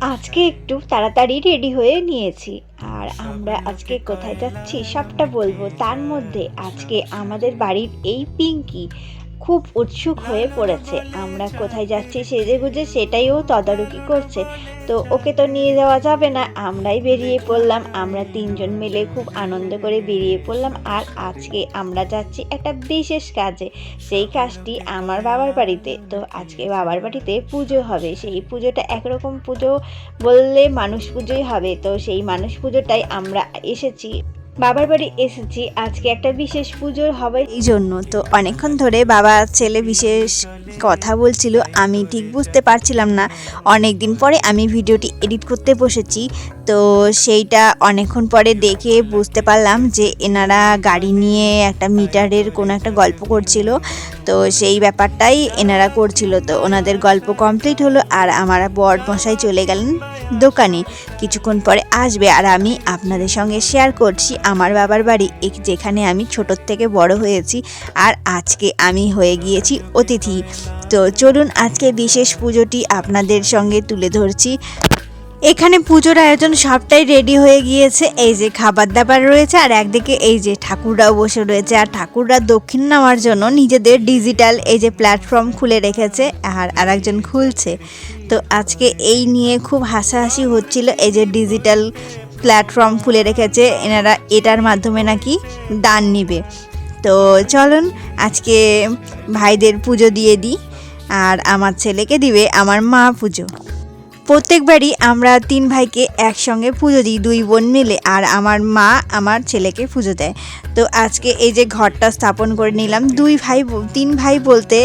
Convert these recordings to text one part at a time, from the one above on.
আজকে একটু তাড়াতাড়ি রেডি হয়ে নিয়েছি। আর আমরা আজকে কোথায় যাচ্ছি, সবটা বলব। তার মধ্যে আজকে আমাদের বাড়ির এই পিঙ্কি। খুব উৎসুক হয়ে পড়েছে। আমরা কোথায় যাচ্ছি সেজে গুজে সেটাই ও তদারকি করছে। তো ওকে তো নিয়ে যাওয়া যাবে না, আমরাই বেরিয়ে পড়লাম। আমরা তিনজন মিলে খুব আনন্দ করে বেরিয়ে পড়লাম। আর আজকে আমরা যাচ্ছি একটা বিশেষ কাজে। সেই কাজটি আমার বাবার বাড়িতে। তো আজকে বাবার বাড়িতে পুজো হবে। সেই পুজোটা একরকম পুজো বললে মানুষ পুজোই হবে। তো সেই মানুষ পুজোটাই আমরা এসেছি। বাবার বাড়ি এসেছি, আজকে একটা বিশেষ পুজোর হবে। এই জন্য তো অনেকক্ষণ ধরে বাবা ছেলে বিশেষ কথা বলছিল, আমি ঠিক বুঝতে পারছিলাম না। অনেক দিন পরে আমি ভিডিওটি এডিট করতে বসেছি, তো সেইটা অনেকক্ষণ পরে দেখে বুঝতে পারলাম যে এনারা গাড়ি নিয়ে একটা মিটারের কোনো একটা গল্প করছিল। তো সেই ব্যাপারটাই এনারা করছিল। তো ওনাদের গল্প কমপ্লিট হলো আর আমার বর মশাই চলে গেলেন দোকানে। কিছুক্ষণ পরে আসবে আর আমি আপনাদের সঙ্গে শেয়ার করছি আমার বাবার বাড়ি যেখানে আমি ছোটোর থেকে বড় হয়েছি আর আজকে আমি হয়ে গিয়েছি অতিথি। তো চলুন আজকে বিশেষ পুজোটি আপনাদের সঙ্গে তুলে ধরছি। এখানে পুজোর আয়োজন সবটাই রেডি হয়ে গিয়েছে। এই যে খাবার দাবার রয়েছে আর একদিকে এই যে ঠাকুররাও বসে রয়েছে। আর ঠাকুররা দক্ষিণ নেওয়ার জন্য নিজেদের ডিজিটাল এই যে প্ল্যাটফর্ম খুলে রেখেছে আর আরেকজন খুলছে। তো আজকে এই নিয়ে খুব হাসাহাসি হচ্ছিল এই যে ডিজিটাল প্ল্যাটফর্ম খুলে রেখেছে, এনারা এটার মাধ্যমে নাকি দান নিবে। তো চলুন, আজকে ভাইদের পুজো দিয়ে দিই, আর আমার ছেলেকে দিবে আমার মা পুজো। প্রত্যেকবারই আমরা তিন ভাইকে একসঙ্গে পুজো দিই, দুই বোন মিলে, আর আমার মা আমার ছেলেকে পুজো দেয়। তো আজকে এই যে ঘরটা স্থাপন করে নিলাম, দুই ভাই তিন ভাই বলতে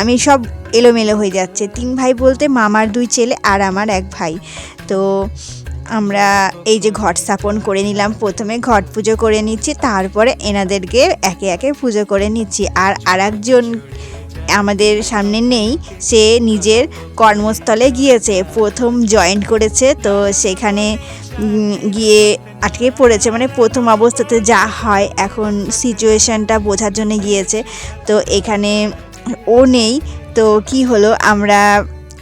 আমি সব এলোমেলো হয়ে যাচ্ছে। তিন ভাই বলতে মামার দুই ছেলে আর আমার এক ভাই। তো আমরা এই যে ঘট স্থাপন করে নিলাম, প্রথমে ঘট পুজো করে নিচ্ছি, তারপরে এনাদেরকে একে একে পুজো করে নিচ্ছি। আর আরেকজন আমাদের সামনে নেই, সে নিজের কর্মস্থলে গিয়েছে, প্রথম জয়েন্ট করেছে, তো সেখানে গিয়ে আটকে পড়েছে। মানে প্রথম অবস্থাতে যা হয়, এখন সিচুয়েশানটা বোঝার জন্য গিয়েছে। তো এখানে ও নেই, তো কি হলো, আমরা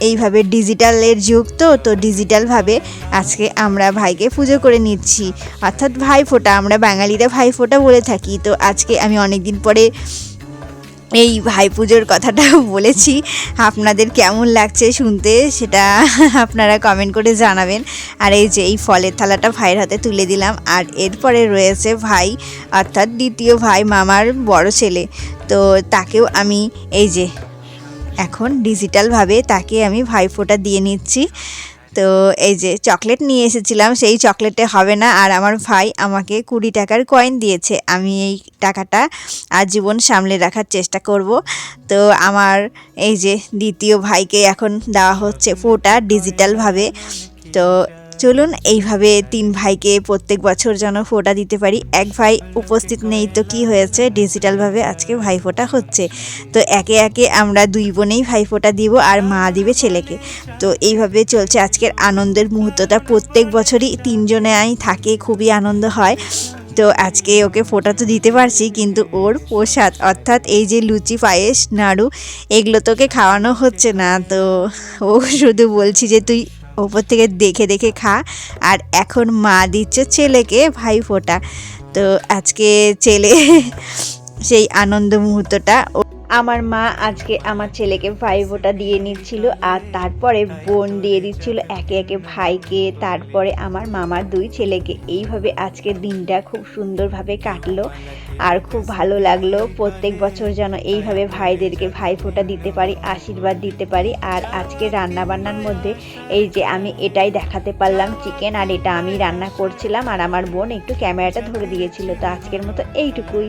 এইভাবে ডিজিটালের যুগ তো তো ডিজিটালভাবে আজকে আমরা ভাইকে পুজো করে নিচ্ছি। অর্থাৎ ভাই ফোঁটা আমরা বাঙালিরা ভাই ফোঁটা বলে থাকি। তো আজকে আমি অনেক দিন পরে এই ভাই পুজোর কথাটা বলেছি। আপনাদের কেমন লাগছে শুনতে সেটা আপনারা কমেন্ট করে জানাবেন। আর এই যে এই ফলের থালাটা ভাইয়ের হাতে তুলে দিলাম। আর এরপরে রয়েছে ভাই, অর্থাৎ দ্বিতীয় ভাই মামার বড় ছেলে। তো তাকেও আমি এই যে এখন ডিজিটালভাবে তাকে আমি ভাই ভাইফোঁটা দিয়ে নিচ্ছি। তো এই যে চকলেট নিয়ে এসেছিলাম, সেই চকলেটে হবে না। আর আমার ভাই আমাকে কুড়ি টাকার কয়েন দিয়েছে। আমি এই টাকাটা আজীবন সামলে রাখার চেষ্টা করব। তো আমার এই যে দ্বিতীয় ভাইকে এখন দেওয়া হচ্ছে ফোটা ডিজিটালভাবে। তো চলুন এইভাবে তিন ভাইকে প্রত্যেক বছর যেন ফোটা দিতে পারি। এক ভাই উপস্থিত নেই তো কি হয়েছে? ডিজিটালভাবে আজকে ভাইফোঁটা হচ্ছে। তো একে একে আমরা দুই বোনেই ভাইফোঁটা দিব আর মা দিবে ছেলেকে। তো এইভাবে চলছে আজকের আনন্দের মুহূর্তটা। প্রত্যেক বছরই তিনজনে আই থাকে, খুবই আনন্দ হয়। তো আজকে ওকে ফোটা তো দিতে পারছি, কিন্তু ওর প্রসাদ, অর্থাৎ এই যে লুচি, পায়েস, নাড়ু, এগুলো তোকে খাওয়ানো হচ্ছে না। তো ও শুধু বলছি যে তুই ওপর থেকে দেখে দেখে খা। আর এখন মা দিচ্ছে ছেলেকে ভাই ফোটা তো আজকে ছেলে সেই আনন্দ মুহূর্তটা আমার মা আজকে আমার ছেলেকে ভাই ফোঁটা দিয়ে নিচ্ছিল আর তারপরে বোন দিয়ে দিচ্ছিল একে একে ভাইকে, তারপরে আমার মামার দুই ছেলেকে। এইভাবে আজকের দিনটা খুব সুন্দরভাবে কাটলো আর খুব ভালো লাগল। প্রত্যেক বছর যেন এইভাবে ভাইদেরকে ভাই ফোঁটা দিতে পারি, আশীর্বাদ দিতে পারি আর আজকে রান্না বান্নার মধ্যে এই যে আমি এটাই দেখাতে পারলাম চিকেন আর এটা আমি রান্না করছিলাম আর আমার বোন একটু ক্যামেরাটা ধরে দিয়েছিল। তো আজকের মতো এইটুকুই।